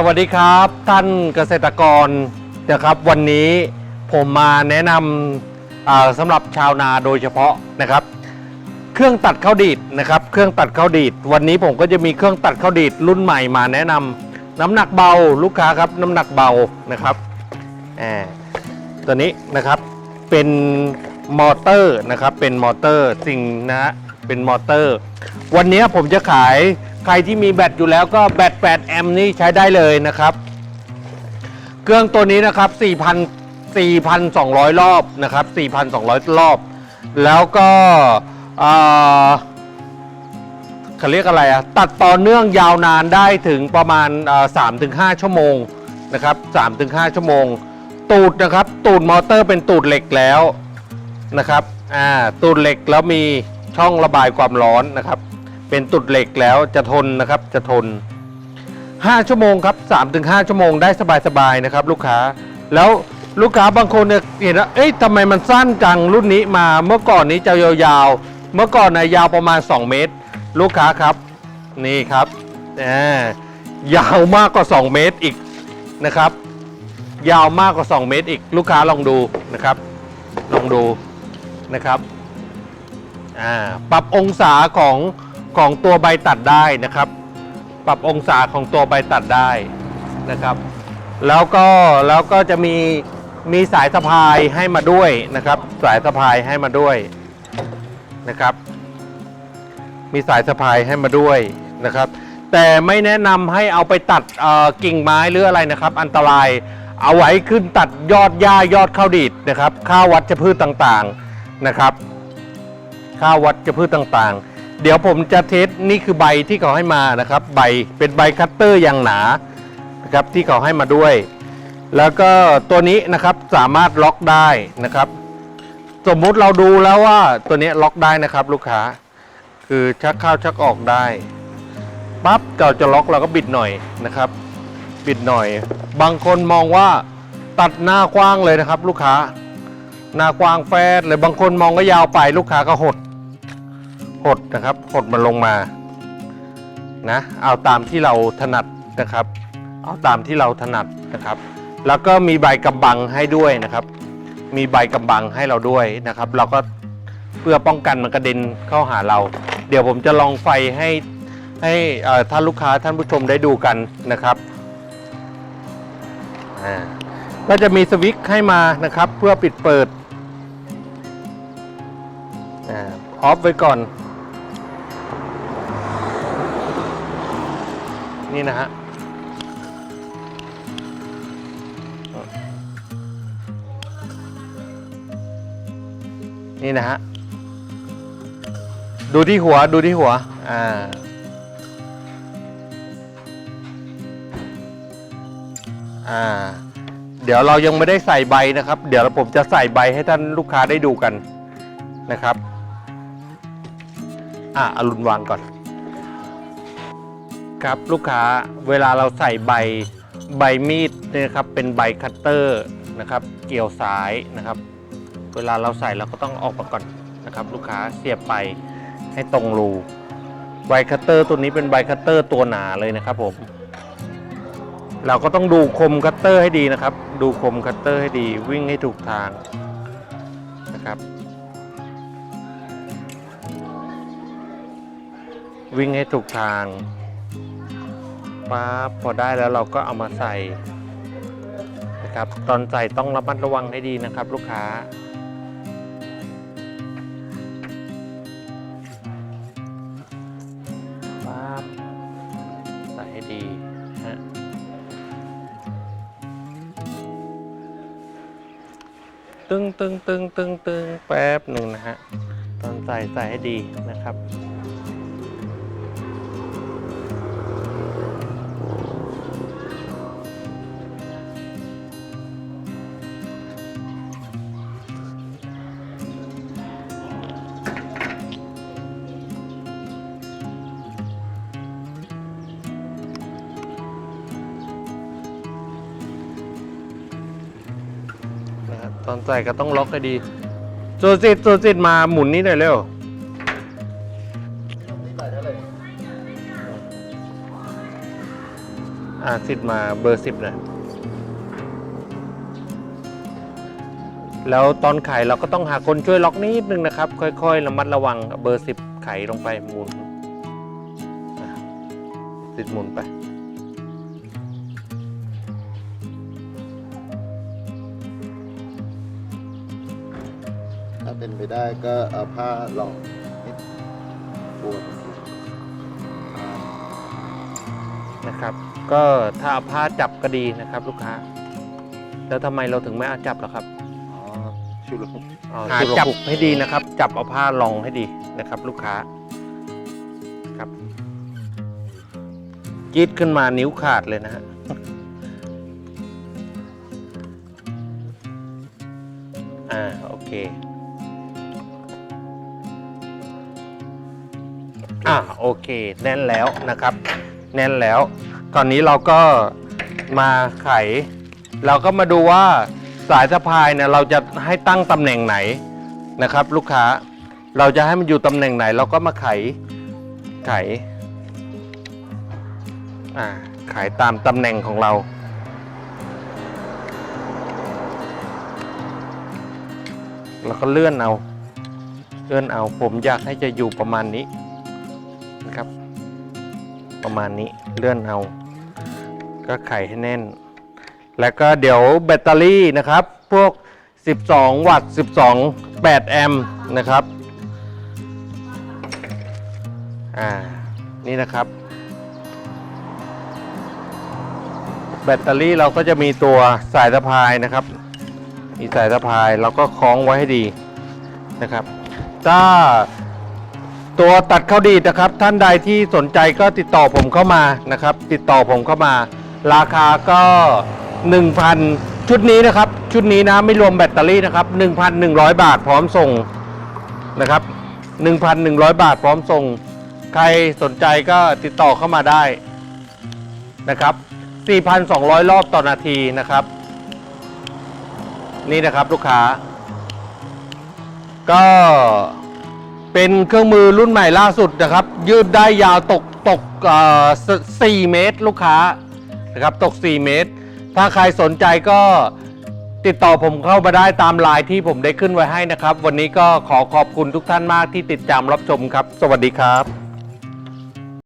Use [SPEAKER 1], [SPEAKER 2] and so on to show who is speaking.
[SPEAKER 1] สวัสดีครับ ท่านเกษตรกรนะครับวันนี้ผมมาแนะนำสำหรับชาวนาโดยเฉพาะนะครับ เครื่องตัดข้าวดีดนะครับ เครื่องตัดข้าวดีดวันนี้ผมก็จะมีเครื่องตัดข้าวดีดรุ่นใหม่มาแนะนำน้ำหนักเบาลูกค้าครับน้ำหนักเบานะครับตัวนี้นะครับเป็นมอเตอร์นะครับเป็นมอเตอร์สิ่งนะเป็นมอเตอร์ วันนี้ผมจะขาย ใครที่มีแบตอยู่แล้วก็แบต 8 แอมป์นี่ใช้ได้เลยนะครับ เครื่องตัวนี้นะครับ 4,000 4,200 รอบนะครับ 4,200 รอบ แล้วก็เอ่อเขาเรียกอะไรอะตัดต่อเนื่องยาวนานได้ถึงประมาณสามถึงห้าชั่วโมงนะครับสามถึงห้าชั่วโมง ตูดนะครับ ตูดมอเตอร์เป็นตูดเหล็กแล้วนะครับ อ่า ตูดเหล็กแล้วมีช่องระบายความร้อนนะครับ เป็นตูดเหล็กแล้วจะทนนะครับจะทน 5 ชั่วโมงครับ3ถึง5ชั่วโมงได้สบายๆนะครับ ลูกค้าแล้วลูกค้าบางคนเนี่ยเห็นว่าเอ้ยทำไมมันสั้นจังรุ่นนี้มาเมื่อก่อนนี้จะยาวๆ เมื่อก่อนนะยาวประมาณ 2 เมตร ลูกค้าครับ นี่ครับอ่ายาวมากกว่า 2 เมตรอีกนะครับ ยาวมากกว่า 2 เมตรอีก ลูกค้าลองดูนะครับ ลองดูนะครับอ่าปรับองศาของ ของตัวใบตัดได้นะครับ ปรับองศาของตัวใบตัดได้นะครับ แล้วก็แล้วก็จะมีมีสายสะพายให้มาด้วยนะครับ สายสะพายให้มาด้วยนะครับ มีสายสะพายให้มาด้วยนะครับ แต่ไม่แนะนำให้เอาไปตัดกิ่งไม้หรืออะไรนะครับ อันตรายเอาไว้ขึ้นตัดยอดหญ้ายอดข้าวดีดนะครับ ข้าววัชพืชต่างๆนะครับ ข้าววัชพืชต่างๆ เดี๋ยวผมจะเทสนี่คือใบที่เขาให้มานะครับ ใบเป็นใบคัตเตอร์อย่างหนานะครับที่เขาให้มาด้วย แล้วก็ตัวนี้นะครับสามารถล็อกได้นะครับ สมมุติเราดูแล้วว่าตัวนี้ล็อกได้นะครับ ลูกค้า คือชักเข้าชักออกได้ปั๊บเราจะล็อกเราก็บิดหน่อยนะครับ บิดหน่อย บางคนมองว่าตัดหน้ากว้างเลยนะครับ ลูกค้า หน้ากว้างแฟดเลยบางคนมองก็ยาวไปลูกค้าก็หด หดนะครับหดมันลงมานะเอาตามที่เราถนัดนะครับ เอาตามที่เราถนัดนะครับ แล้วก็มีใบกำบังให้ด้วยนะครับ มีใบกำบังให้เราด้วยนะครับ เราก็เพื่อป้องกันมันกระเด็นเข้าหาเรา เดี๋ยวผมจะลองไฟให้ให้ท่านลูกค้าท่านผู้ชมได้ดูกันนะครับอ่าก็จะมีสวิตช์ให้มานะครับ เพื่อปิดเปิดอ่าออฟไว้ก่อน นี่นะฮะนี่นะฮะ ดูที่หัวดูที่หัว อ่า อ่า เดี๋ยวเรายังไม่ได้ใส่ใบนะครับ เดี๋ยวผมจะใส่ใบให้ท่านลูกค้าได้ดูกันนะครับ อะอรุณวางก่อน ครับลูกค้าเวลาเราใส่ใบใบมีดเนี่ยนะครับเป็นใบคัตเตอร์นะครับ เกี่ยวสายนะครับ เวลาเราใส่เราก็ต้องออกมาก่อนนะครับ ลูกค้าเสียบไปให้ตรงรูใบคัตเตอร์ตัวนี้เป็นใบคัตเตอร์ตัวหนาเลยนะครับผมเราก็ต้องดูคมคัตเตอร์ให้ดีนะครับ ดูคมคัตเตอร์ให้ดีวิ่งให้ถูกทางนะครับ วิ่งให้ถูกทาง ปั๊บพอได้แล้วเราก็เอามาใส่นะครับ ตอนใส่ต้องระมัดระวังให้ดีนะครับ ลูกค้า ปั๊บใส่ให้ดีฮะตึงตึงตึงตึงตึงแป๊บหนึ่งนะฮะ ตอนใส่ใส่ให้ดีนะครับ ตอนใส่ก็ต้องล็อกให้ดีสูสิทธิ์สูสิทธิ์มาหมุนนี้หน่อยเร็วอ่าสิทธิ์มาเบอร์สิบหน่อยแล้วตอนไขเราก็ต้องหาคนช่วยล็อกนิดนึงนะครับ ค่อยๆระมัดระวังเบอร์สิบไขลงไปหมุนสิทธิ์หมุนไป
[SPEAKER 2] เป็นไปได้ก็เอาผ้าหลอกนิดปวด
[SPEAKER 1] นะครับ ก็ถ้าเอาผ้าจับก็ดีนะครับ ลูกค้า แล้วทำไมเราถึงไม่เอาจับล่ะครับ
[SPEAKER 2] อ๋อชุลมุน
[SPEAKER 1] หาจับให้ดีนะครับ จับเอาผ้ารองให้ดีนะครับ ลูกค้าครับจี๊ดขึ้นมานิ้วขาดเลยนะฮะอ่าโอเค อ่าโอเค แน่นแล้วนะครับ แน่นแล้ว ตอนนี้เราก็มาไข เราก็มาดูว่าสายสะพายเนี่ยเราจะให้ตั้งตำแหน่งไหนนะครับ ลูกค้าเราจะให้มันอยู่ตำแหน่งไหน เราก็มาไขไขอ่าไขตามตำแหน่งของเราแล้วก็เลื่อนเอา เลื่อนเอา ผมอยากให้จะอยู่ประมาณนี้ ครับ ประมาณนี้เลื่อนเอา ก็ไขให้แน่น แล้วก็เดี๋ยวแบตเตอรี่นะครับ พวก 12 วัตต์ 12 8 แอมป์นะครับ อ่า นี่นะครับ แบตเตอรี่เราก็จะมีตัวสายสะพายนะครับ มีสายสะพายเราก็คล้องไว้ให้ดีนะครับ ถ้า ตัวตัดเข้าดีดนะครับ ท่านใดที่สนใจก็ติดต่อผมเข้ามานะครับ ติดต่อผมเข้ามา ราคาก็ 1,000 ชุดนี้นะครับ ชุดนี้นะไม่รวมแบตเตอรี่นะครับ 1,100 บาทพร้อมส่งนะครับ 1,100 บาทพร้อมส่ง ใครสนใจก็ติดต่อเข้ามาได้นะครับ 4,200 รอบต่อนาทีนะครับ นี่นะครับลูกค้า ก็ เป็นเครื่องมือรุ่นใหม่ล่าสุดนะครับ ยืดได้ยาวตกตกเอ่อส4เมตรลูกค้านะครับตก 4 เมตร ถ้าใครสนใจก็ติดต่อผมเข้ามาได้ตามไลน์ที่ผมได้ขึ้นไว้ให้นะครับ วันนี้ก็ขอขอบคุณทุกท่านมากที่ติดตามรับชมครับ สวัสดีครับ